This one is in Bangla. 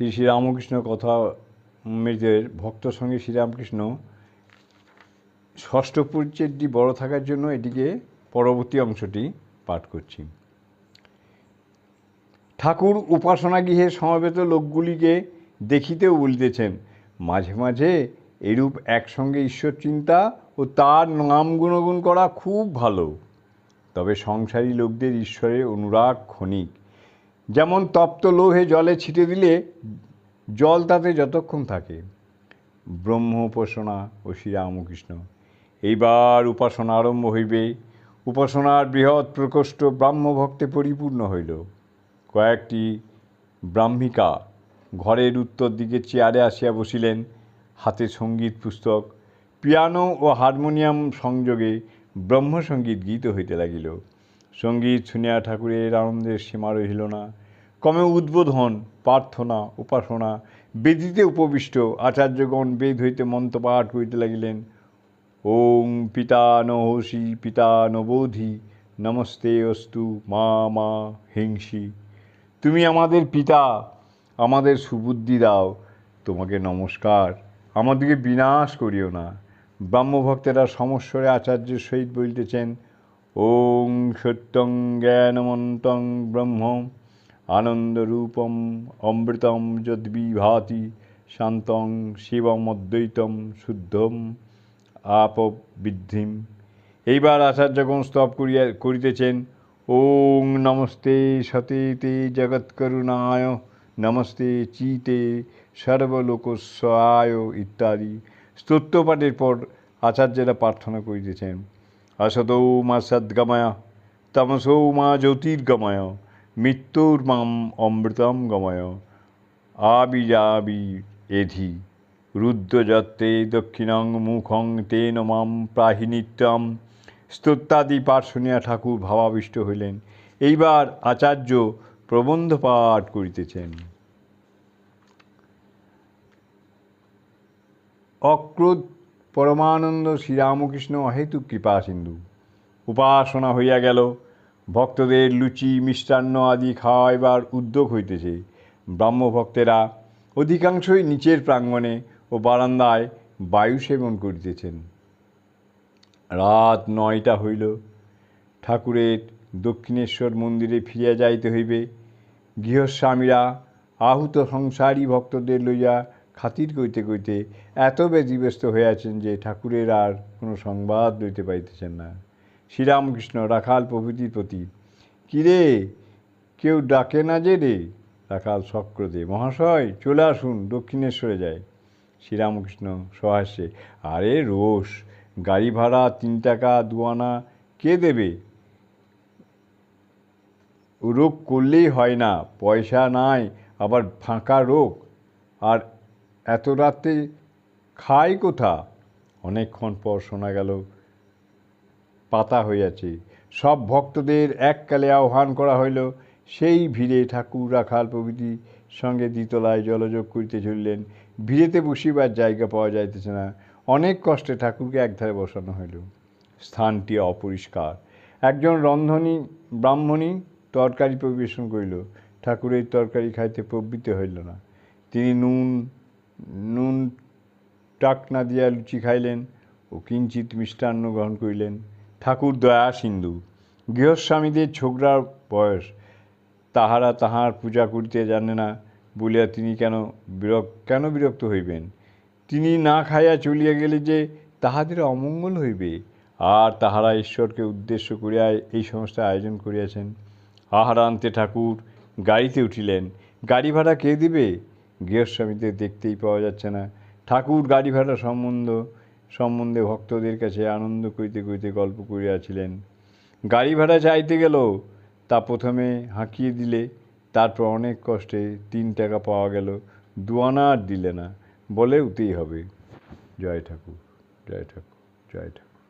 শ্রী শ্রীরামকৃষ্ণ কথা মৃতের ভক্ত সঙ্গে শ্রীরামকৃষ্ণ ষষ্ঠ পরিচ্ছেদটি বড় থাকার জন্য এটিকে পরবর্তী অংশটি পাঠ করছি। ঠাকুর উপাসনা গৃহে সমবেত লোকগুলিকে দেখিতেও বলিতেছেন, মাঝে মাঝে এরূপ একসঙ্গে ঈশ্বর চিন্তা ও তার নাম গুণগুণ করা খুব ভালো। তবে সংসারী লোকদের ঈশ্বরের অনুরাগ ক্ষণিক। যেমন তপ্ত লোহে জলে ছিটে দিলে জল তাতে যতক্ষণ থাকে। ব্রহ্ম উপাসনা ও শ্রীরামকৃষ্ণ। এইবার উপাসনা আরম্ভ হইবে। উপাসনার বৃহৎ প্রকোষ্ঠ ব্রাহ্মভক্তে পরিপূর্ণ হইল। কয়েকটি ব্রাহ্মিকা ঘরের উত্তর দিকে চেয়ারে আসিয়া বসিলেন। হাতে সংগীত পুস্তক, পিয়ানো ও হারমোনিয়াম সংযোগে ব্রহ্মসঙ্গীত গীত হইতে লাগিল। সংগীত শুনিয়া ঠাকুরের আনন্দের সীমা রহিল না। ক্রমে উদ্বোধন, প্রার্থনা, উপাসনা, বেদিতে উপবিষ্ট, আচার্যগণ বেদ হইতে মন্ত্রপাঠ করিতে লাগিলেন। ওং পিতা নহসি পিতা নবোধি নমস্তে অস্তু মা মা হিংসি। তুমি আমাদের পিতা, আমাদের সুবুদ্ধি দাও, তোমাকে নমস্কার। আমাদেরকে বিনাশ করিও না। ব্রাহ্মভক্তেরা সমস্বরে আচার্যের সহিত বলিতেছেন, ওং সত্যং জ্ঞানমন্তং ব্রহ্ম আনন্দরূপম, অমৃতম যদ্বিভাতি, শান্তং শিবম অদ্বৈতম শুদ্ধম আপবৃদ্ধিম। এইবার আচার্যগণ স্তব করিয়া, করিতেছেন, ওং নমস্তে সতে তে জগৎকরুণায়, নমস্তে চিতে সর্বলোকস্বায় ইত্যাদি স্তোত্রপাঠের পর আচার্যেরা প্রার্থনা করিতেছেন অসতৌ মা সদ্গময়, তমসৌ মা জ্যোতির্গময় মৃত্যুর মাম অমৃতম গময়। আবিজাবি এধি। রুদ্রযত্তে দক্ষিণং মুখং তেন মাম প্রাহি নিত্যম স্তোত্রাদি পাঠ শুনিয়া ঠাকুর ভাবাবিষ্ট হইলেন। এইবার আচার্য প্রবন্ধ পাঠ করিতেছেন। অক্রোধ পরমানন্দ শ্রীরামকৃষ্ণ অহেতুক কৃপা সিন্ধু। উপাসনা হইয়া গেল। ভক্তদের লুচি, মিষ্টান্ন আদি খাওয়াইবার উদ্যোগ হইতেছে। ব্রাহ্মভক্তেরা অধিকাংশই নিচের প্রাঙ্গণে ও বারান্দায় বায়ু সেবন করিতেছেন। রাত নয়টা হইল। ঠাকুরের দক্ষিণেশ্বর মন্দিরে ফিরিয়া যাইতে হইবে। গৃহস্বামীরা আহুত সংসারী ভক্তদের লইয়া খাতির করিতে করিতে এত ব্যতিব্যস্ত হইয়াছেন যে ঠাকুরের আর কোনো সংবাদ লইতে পাইতেছেন না। শ্রীরামকৃষ্ণ, রাখাল প্রভৃতির প্রতি। কিরে, কেউ ডাকে না যে রে? রাখাল সক্রদে মহাশয়, চলে আসুন, দক্ষিণেশ্বরে যায় শ্রীরামকৃষ্ণ সহাস্যে। আরে রোষ, গাড়ি ভাড়া তিন টাকা দুয়ানা কে দেবে? রোগ করলেই হয় না, পয়সা নাই, আবার ফাঁকা রোগ। আর এত রাতে খাই কোথা? অনেকক্ষণ পর শোনা গেল পাতা হইয়াছে। সব ভক্তদের এককালে আহ্বান করা হইল, সেই ভিড়ে ঠাকুর রাখাল প্রভৃতি সঙ্গে দ্বিতলায় জলযোগ করিতে চলিলেন। ভিড়েতে বসিবার জায়গা পাওয়া যাইতেছে না। অনেক কষ্টে ঠাকুরকে একধারে বসানো হইল। স্থানটি অপরিষ্কার। একজন রন্ধনী, ব্রাহ্মণী তরকারি পরিবেশন করিল। ঠাকুরের তরকারি খাইতে প্রবৃত্ত হইল না। তিনি নুন নুন টাক না দিয়া লুচি খাইলেন ও কিঞ্চিত মিষ্টান্ন গ্রহণ করিলেন। ঠাকুর দয়া সিন্ধু। গৃহস্বামীদের ছোকরার বয়স। তাহারা তাহার পূজা করিতে জানে না, বলিয়া তিনি কেন বিরক, কেন বিরক্ত হইবেন? তিনি না খাইয়া চলিয়া গেলে যে তাহাদের অমঙ্গল হইবে। আর তাহারা ঈশ্বরকে উদ্দেশ্য করিয়া এই সমস্ত আয়োজন করিয়াছেন। আহারান্তে ঠাকুর গাড়িতে উঠিলেন। গাড়ি ভাড়া কে দিবে? গৃহস্বামীদের দেখতেই পাওয়া যাচ্ছে না। ঠাকুর গাড়ি ভাড়া সম্বন্ধ সম্বন্ধে ভক্তদের কাছে আনন্দ করিতে করিতে গল্প করিয়াছিলেন। গাড়ি ভাড়া চাইতে গেল, তা প্রথমে হাঁকিয়ে দিলে, তারপর অনেক কষ্টে তিন টাকা পাওয়া গেল দুয়ানা আর দিলে না। বলে উতেই হবে। জয় ঠাকুর জয় ঠাকুর জয় ঠাকুর।